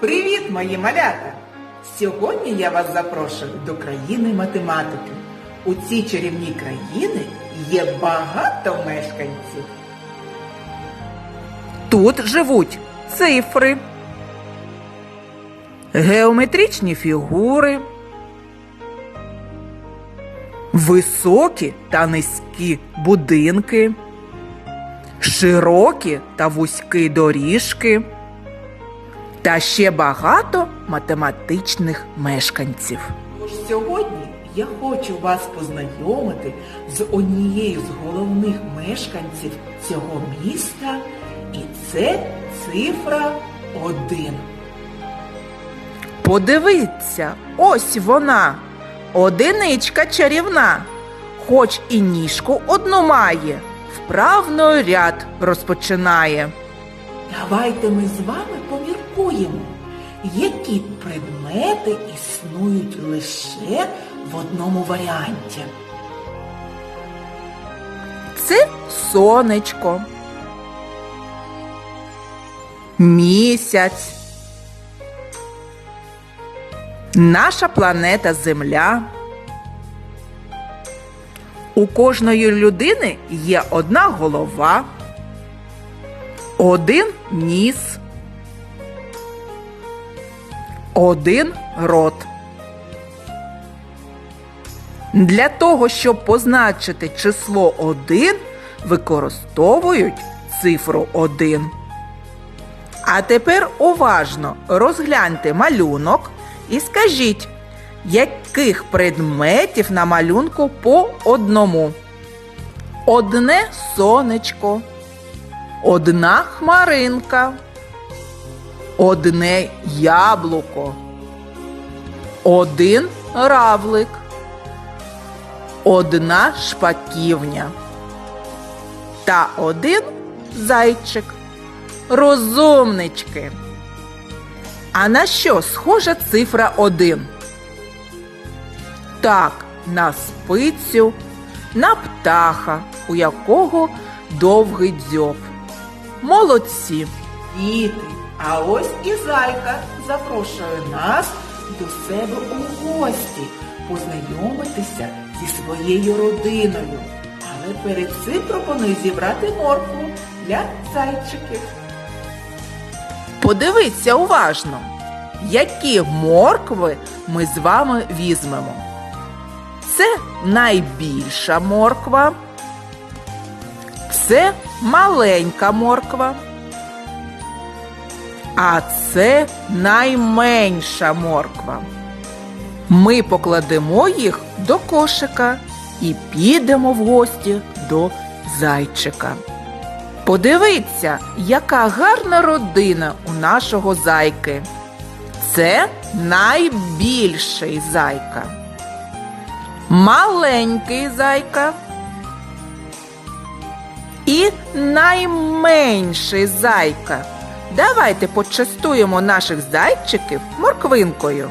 Привіт, мої малята! Сьогодні я вас запрошую до країни математики. У цій чарівній країни є багато мешканців. Тут живуть цифри, геометричні фігури, високі та низькі будинки, широкі та вузькі доріжки та ще багато математичних мешканців. Тож сьогодні я хочу вас познайомити з однією з головних мешканців цього міста, і це цифра 1. Подивіться, ось вона, одиничка чарівна, хоч і ніжку одну має, вправно ряд розпочинає. Давайте ми з вами поміркуємо, які предмети існують лише в одному варіанті. Це сонечко, місяць, наша планета Земля. У кожної людини є одна голова один ніс, один рот. Для того, щоб позначити число 1, використовують цифру 1. А тепер уважно розгляньте малюнок і скажіть, яких предметів на малюнку по одному. Одне сонечко одна хмаринка, одне яблуко, один равлик, одна шпаківня та один зайчик. Розумнички. А на що схожа цифра 1? Так, на спицю, на птаха, у якого довгий дзьоб. Молодці! Діти, а ось і зайка запрошує нас до себе у гості познайомитися зі своєю родиною. Але перед цим пропоную зібрати моркву для зайчиків. Подивіться уважно, які моркви ми з вами візьмемо. Це найбільша морква. Це маленька морква. А це найменша морква. Ми покладемо їх до кошика і підемо в гості до зайчика. Подивіться, яка гарна родина у нашого зайки. Це найбільший зайка. Маленький зайка і найменший зайка. Давайте почастуємо наших зайчиків морквинкою.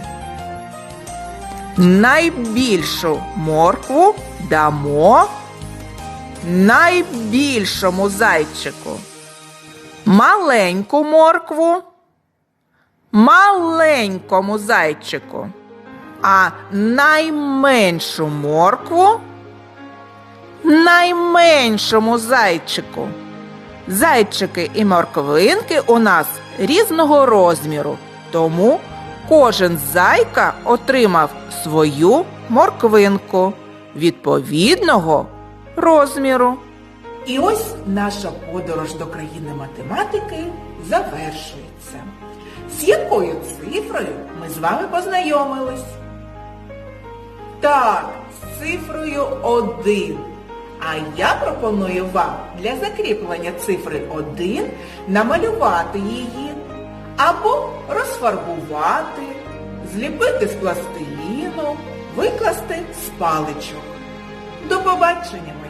Найбільшу моркву дамо найбільшому зайчику. Маленьку моркву маленькому зайчику. А найменшу моркву найменшому зайчику. Зайчики і морковинки у нас різного розміру, тому кожен зайка отримав свою морквинку відповідного розміру. І ось наша подорож до країни математики завершується. З якою цифрою ми з вами познайомились? Так, з цифрою 1. А я пропоную вам для закріплення цифри 1 намалювати її або розфарбувати, зліпити з пластиліну, викласти з паличок. До побачення!